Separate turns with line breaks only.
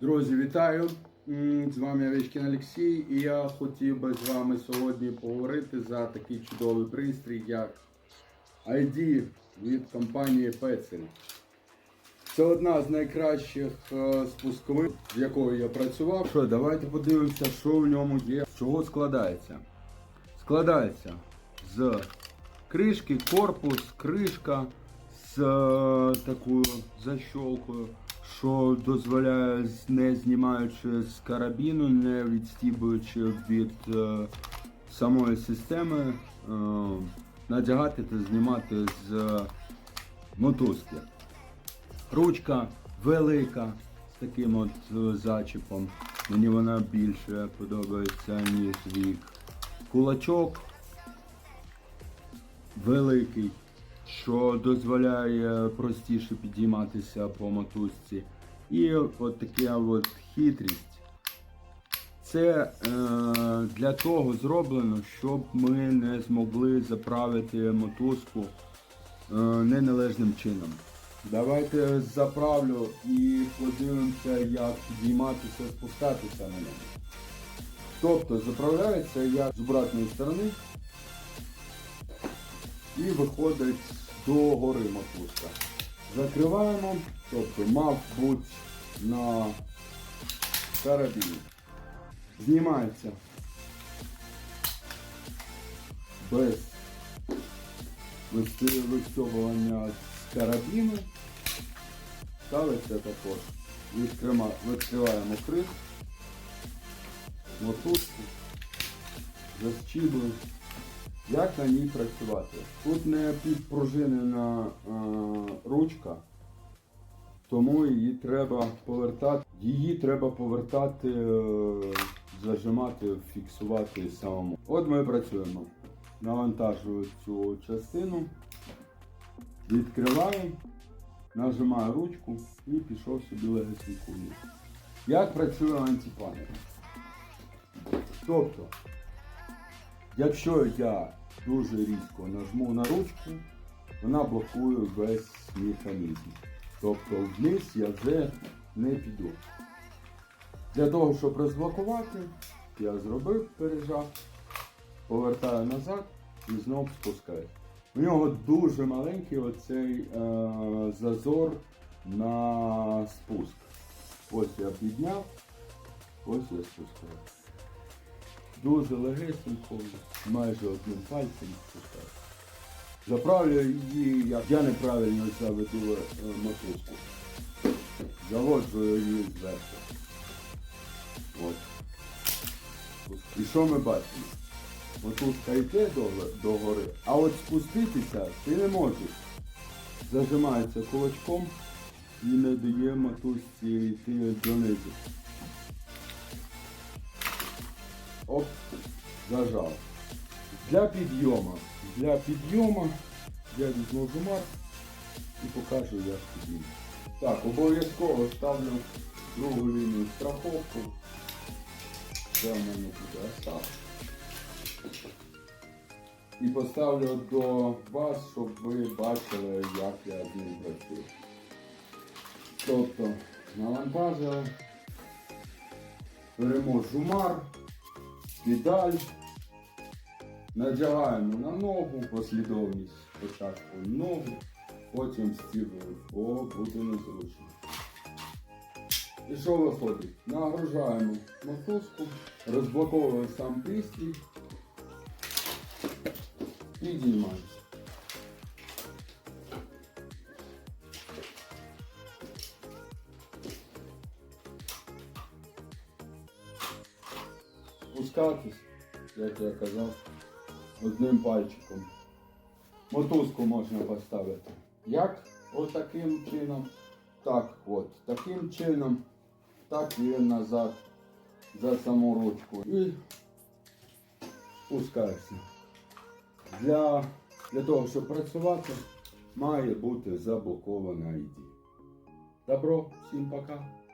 Друзі, вітаю! З вами Овечкін Олексій і я хотів би з вами сьогодні поговорити за такий чудовий пристрій, як ID від компанії Petzl. Це одна з найкращих е, спускових, з якою я працював. Що, давайте подивимося, що в ньому є. З чого складається? Складається з кришки, корпус, кришка з е, такою защолкою, що дозволяє, не знімаючи з карабіну, не відстібуючи від е, самої системи, е, надягати та знімати з е, мотузки. Ручка велика з таким от е, зачіпом. Мені вона більше подобається, ніж вік. Кулачок великий, що дозволяє простіше підійматися по мотузці. І от така от хитрість. Це е, для того зроблено, щоб ми не змогли заправити мотузку е, неналежним чином. Давайте заправлю і подивимося, як підійматися, спускатися на ньому. Тобто заправляється як з обратної сторони і виходить до гори мотузка. Закриваємо, тобто, мав бути на карабіні. Знімається без вистьобування з карабіну. Ставиться також. Відкриваємо кришку, мотузку, защібуємо. Як на ній працювати? Тут не підпружинена е, ручка, тому її треба повертати. Її треба повертати, е, зажимати, фіксувати самому. От ми працюємо. Навантажую цю частину, відкриваю, нажимаю ручку і пішов собі легесеньку. Як працює антипанель? Тобто, Якщо я дуже різко нажму на ручку, вона блокує весь механізм. Тобто вниз я вже не піду. Для того, щоб розблокувати, я зробив пережав, повертаю назад і знову спускаю. У нього дуже маленький оцей е, зазор на спуск. Ось я підняв, ось я спускаю. Дуже легесенько, майже одним пальцем спускаю. Заправлю її, як я неправильно заведу мотузку. Заводжу її зверху. От. І що ми бачимо? Мотузка йде до гори, а от спуститися ти не можеш. Зажимається кулачком і не дає мотузці йти донизу. Оп, зажав. Для підйому. Для підйому я візьму жумар і покажу, як підійму. Так, обов'язково ставлю другу лінію страховку. Це в мене буде остав. І поставлю до вас, щоб ви бачили, як я з ним працюю. Тобто навантажив, беремо жумар, педаль, надягаємо на ногу, послідовність спочатку ногу, потім стягуємо, бо буде незручно. І що виходить? Нагружаємо мотузку, розблоковуємо сам пристрій, підіймаємося. Спускатись, як я казав, одним пальчиком. Мотузку можна поставити. Як? Ось таким чином. Так, от, таким чином. Так і назад за саму ручку. І спускається. Для, для того, щоб працювати, має бути заблокована ID. Добро, всім пока.